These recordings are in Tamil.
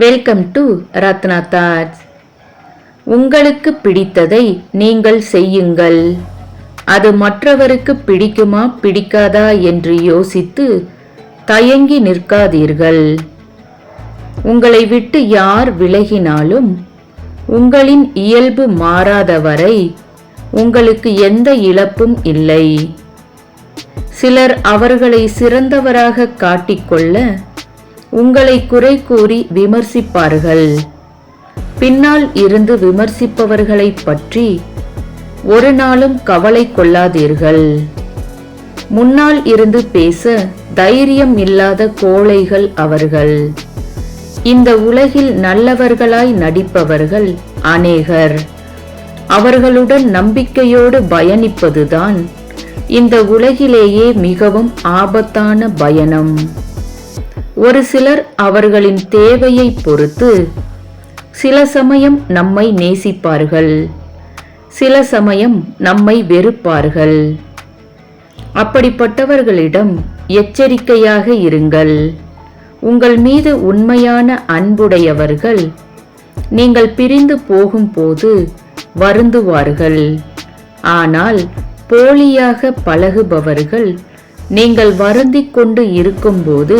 வெல்கம் டு ரத்னா தாட்ஸ் உங்களுக்கு பிடித்ததை நீங்கள் செய்யுங்கள். அது மற்றவருக்கு பிடிக்குமா பிடிக்காதா என்று யோசித்து தயங்கி நிற்காதீர்கள். உங்களை விட்டு யார் விலகினாலும் உங்களின் இயல்பு மாறாதவரை உங்களுக்கு எந்த இழப்பும் இல்லை. சிலர் அவர்களை சிறந்தவராக காட்டிக்கொள்ள உங்களை குறை கூறி விமர்சிப்பார்கள். பின்னால் இருந்து விமர்சிப்பவர்களை பற்றி ஒரு நாளும் கவலை கொள்ளாதீர்கள். முன்னால் இருந்து பேச தைரியம் இல்லாத கோழைகள் அவர்கள். இந்த உலகில் நல்லவர்களாய் நடிப்பவர்கள் அநேகர். அவர்களுடன் நம்பிக்கையோடு பயணிப்பதுதான் இந்த உலகிலேயே மிகவும் ஆபத்தான பயணம். ஒரு சிலர் அவர்களின் தேவையை பொறுத்து சில சமயம் நம்மை நேசிப்பார்கள் சில சமயம் நம்மை வெறுப்பார்கள். அப்படிப்பட்டவர்களிடம் எச்சரிக்கையாக இருங்கள். உங்கள் மீது உண்மையான அன்புடையவர்கள் நீங்கள் பிரிந்து போகும்போது வருந்துவார்கள். ஆனால் போலியாக பழகுபவர்கள் நீங்கள் வருந்திக் கொண்டு இருக்கும்போது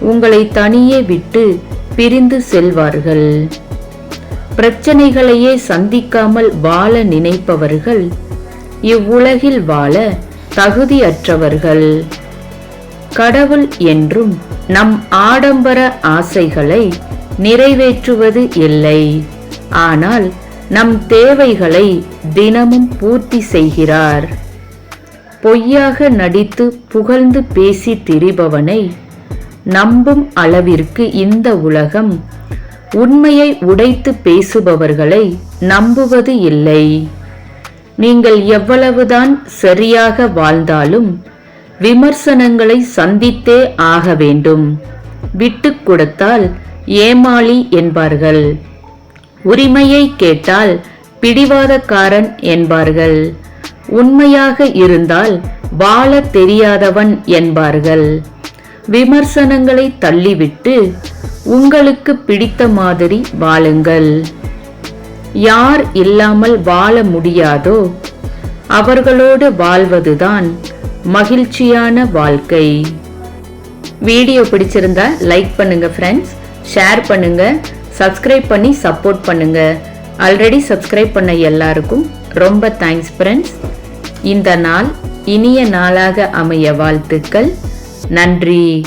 உங்களை தனியே விட்டு பிரிந்து செல்வார்கள். பிரச்சனைகளையே சந்திக்காமல் வாழ நினைப்பவர்கள் இவ்வுலகில் வாழ தகுதியற்றவர்கள். கடவுள் என்றும் நம் ஆடம்பர ஆசைகளை நிறைவேற்றுவது இல்லை. ஆனால் நம் தேவைகளை தினமும் பூர்த்தி செய்கிறார். பொய்யாக நடித்து புகழ்ந்து பேசி திரிபவனை நம்பும் அளவிற்கு இந்த உலகம் உண்மையை உடைத்து பேசுபவர்களை நம்புவது இல்லை. நீங்கள் எவ்வளவுதான் சரியாக வாழ்ந்தாலும் விமர்சனங்களை சந்தித்தே ஆக வேண்டும். விட்டு கொடுத்தால் ஏமாளி என்பார்கள். உரிமையை கேட்டால் பிடிவாதக்காரன் என்பார்கள். உண்மையாக இருந்தால் வாழ தெரியாதவன் என்பார்கள். விமர்சனங்களை தள்ளிவிட்டு உங்களுக்கு பிடித்த மாதிரி வாழுங்கள். யார் இல்லாமல் வாழ முடியாதோ அவர்களோடு வாழ்வதுதான் மகிழ்ச்சியான வாழ்க்கை. வீடியோ பிடிச்சிருந்தா லைக் பண்ணுங்க ஃப்ரெண்ட்ஸ் ஷேர் பண்ணுங்க சப்ஸ்கிரைப் பண்ணி சப்போர்ட் பண்ணுங்க. ஆல்ரெடி சப்ஸ்கிரைப் பண்ண எல்லாருக்கும் ரொம்ப தேங்க்ஸ் ஃப்ரெண்ட்ஸ் இந்த நாள் இனிய நாளாக அமைய வாழ்த்துக்கள். நன்றி.